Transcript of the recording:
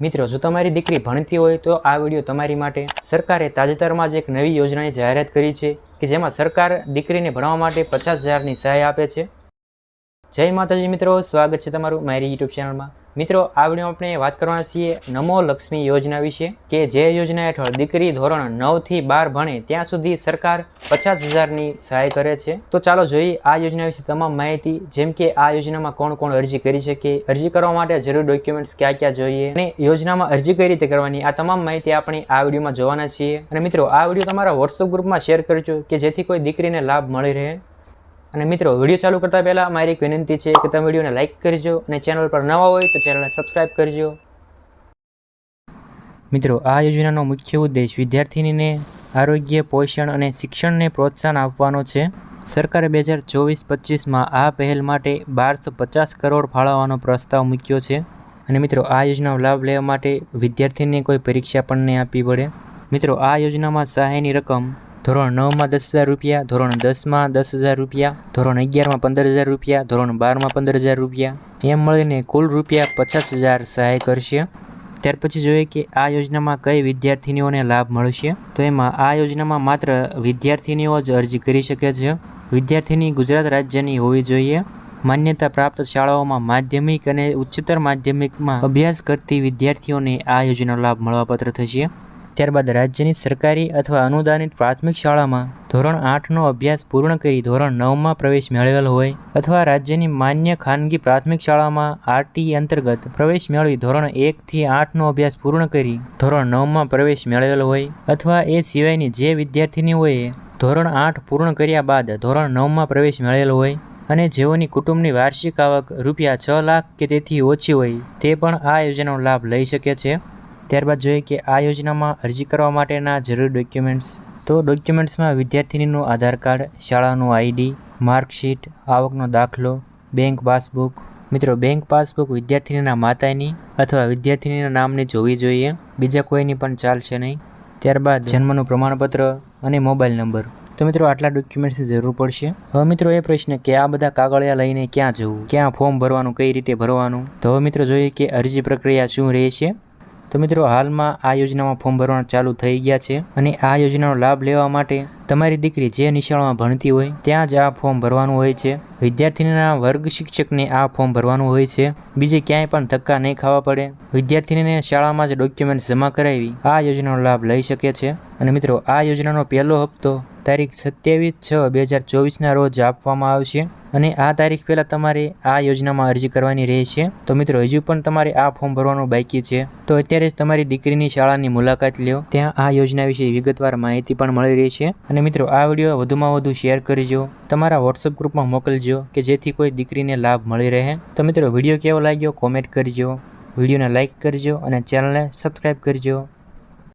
મિત્રો, જો તમારી દીકરી ભણતી હોય તો આ વીડિયો તમારી માટે સરકારે તાજેતરમાં જ એક નવી યોજનાની જાહેરાત કરી છે કે જેમાં સરકાર દીકરીને ભણવા માટે પચાસ હજારની સહાય આપે છે. જય માતાજી મિત્રો, સ્વાગત છે તમારું મારી યુટ્યુબ ચેનલમાં મિત્રો, આ વીડિયો આપણે વાત કરવાના છીએ નમો લક્ષ્મી યોજના વિશે કે જે યોજના હેઠળ દીકરી ધોરણ નવથી બાર ભણે ત્યાં સુધી સરકાર પચાસ હજારની સહાય કરે છે. તો ચાલો જોઈએ આ યોજના વિશે તમામ માહિતી, જેમ કે આ યોજનામાં કોણ કોણ અરજી કરી શકે, અરજી કરવા માટે જરૂરી ડોક્યુમેન્ટ્સ ક્યાં ક્યાં જોઈએ અને યોજનામાં અરજી કઈ રીતે કરવાની, આ તમામ માહિતી આપણે આ વિડીયોમાં જોવાના છીએ. અને મિત્રો, આ વીડિયો તમારા વોટ્સઅપ ગ્રુપમાં શેર કરજો કે જેથી કોઈ દીકરીને લાભ મળી રહે. અને મિત્રો, વીડિયો ચાલુ કરતા પહેલાં મારી એક વિનંતી છે કે તમે વિડીયોને લાઇક કરજો અને ચેનલ પર નવા હોય તો ચેનલને સબસ્ક્રાઇબ કરજો. મિત્રો, આ યોજનાનો મુખ્ય ઉદ્દેશ વિદ્યાર્થીનીને આરોગ્ય, પોષણ અને શિક્ષણને પ્રોત્સાહન આપવાનો છે. સરકારે બે હજાર ચોવીસ પચીસમાં આ પહેલ માટે બારસો પચાસ કરોડ ફાળવવાનો પ્રસ્તાવ મૂક્યો છે. અને મિત્રો, આ યોજનાનો લાભ લેવા માટે વિદ્યાર્થીને કોઈ પરીક્ષા પણ નહીં આપવી પડે. મિત્રો, આ યોજનામાં સહાયની રકમ ધોરણ નવમાં દસ હજાર રૂપિયા, ધોરણ દસમાં દસ હજાર રૂપિયા, ધોરણ અગિયારમાં પંદર હજાર રૂપિયા, ધોરણ બારમાં પંદર હજાર રૂપિયા. એમ મળીને કુલ રૂપિયા પચાસ હજાર સહાય કરશે. ત્યાર પછી જોઈએ કે આ યોજનામાં કઈ વિદ્યાર્થીનીઓને લાભ મળશે. તો એમાં આ યોજનામાં માત્ર વિદ્યાર્થીનીઓ જ અરજી કરી શકે છે. વિદ્યાર્થીની ગુજરાત રાજ્યની હોવી જોઈએ. માન્યતા પ્રાપ્ત શાળાઓમાં માધ્યમિક અને ઉચ્ચતર માધ્યમિકમાં અભ્યાસ કરતી વિદ્યાર્થીઓને આ યોજનાનો લાભ મળવાપાત્ર થશે. ત્યારબાદ રાજ્યની સરકારી અથવા અનુદાનિત પ્રાથમિક શાળામાં ધોરણ આઠનો અભ્યાસ પૂર્ણ કરી ધોરણ નવમાં પ્રવેશ મેળવેલ હોય અથવા રાજ્યની માન્ય ખાનગી પ્રાથમિક શાળામાં આરટી અંતર્ગત પ્રવેશ મેળવી ધોરણ એકથી આઠનો અભ્યાસ પૂર્ણ કરી ધોરણ નવમાં પ્રવેશ મેળવેલ હોય અથવા એ સિવાયની જે વિદ્યાર્થીનીઓએ ધોરણ આઠ પૂર્ણ કર્યા બાદ ધોરણ નવમાં પ્રવેશ મેળવેલ હોય અને જેઓની કુટુંબની વાર્ષિક આવક રૂપિયા છ લાખ કે તેથી ઓછી હોય તે પણ આ યોજનાનો લાભ લઈ શકે છે. ત્યારબાદ જોઈએ કે આ યોજનામાં અરજી કરવા માટેના જરૂરી ડોક્યુમેન્ટ્સ તો ડોક્યુમેન્ટ્સમાં વિદ્યાર્થીનીનું આધાર કાર્ડ, શાળાનું આઈડી માર્કશીટ, આવકનો દાખલો બેંક પાસબુક મિત્રો બેંક પાસબુક વિદ્યાર્થીનીના માતાની અથવા વિદ્યાર્થીનીના નામની જોવી જોઈએ. બીજા કોઈની પણ ચાલશે નહીં. ત્યારબાદ જન્મનું પ્રમાણપત્ર અને મોબાઈલ નંબર. તો મિત્રો, આટલા ડોક્યુમેન્ટ્સની જરૂર પડશે. હવે મિત્રો, એ પ્રશ્ન કે આ બધા કાગળિયા લઈને ક્યાં જવું? ક્યાં ફોર્મ ભરવાનું, કઈ રીતે ભરવાનું? તો હવે મિત્રો, જોઈએ કે અરજી પ્રક્રિયા શું રહે છે? તો મિત્રો, હાલમાં આ યોજનામાં ફોર્મ ભરવાનું ચાલુ થઈ ગયા છે અને આ યોજનાનો લાભ લેવા માટે તમારી દીકરી જે નિશાળમાં ભણતી હોય, ત્યાં જ આ ફોર્મ ભરવાનું હોય છે. વિદ્યાર્થીનીના વર્ગ શિક્ષકને આ ફોર્મ ભરવાનું હોય છે. બીજે ક્યાંય પણ ધક્કા નહીં ખાવા પડે. વિદ્યાર્થીનીને શાળામાં જ ડોક્યુમેન્ટ જમા કરાવી આ યોજનાનો લાભ લઈ શકે છે. અને મિત્રો, આ યોજનાનો પહેલો હપ્તો તારીખ સત્યાવીસ છ બે હજાર ચોવીસના રોજ આપવામાં આવશે અને આ તારીખ પહેલાં તમારે આ યોજનામાં અરજી કરવાની રહેશે. તો મિત્રો, હજુ પણ તમારે આ ફોર્મ ભરવાનું બાકી છે. તો અત્યારે જ તમારી દીકરીની શાળાની મુલાકાત લ્યો. ત્યાં આ યોજના વિશે વિગતવાર માહિતી પણ મળી રહી છે અને મિત્રો, આ વીડિયો વધુમાં વધુ શેર કરજો. તમારા વોટ્સઅપ ગ્રુપમાં મોકલજો કે જેથી કોઈ દીકરીને લાભ મળી રહે. તો મિત્રો, વીડિયો કેવો લાગ્યો કોમેન્ટ કરજો. વિડીયોને લાઇક કરજો અને ચેનલને સબસ્ક્રાઈબ કરજો.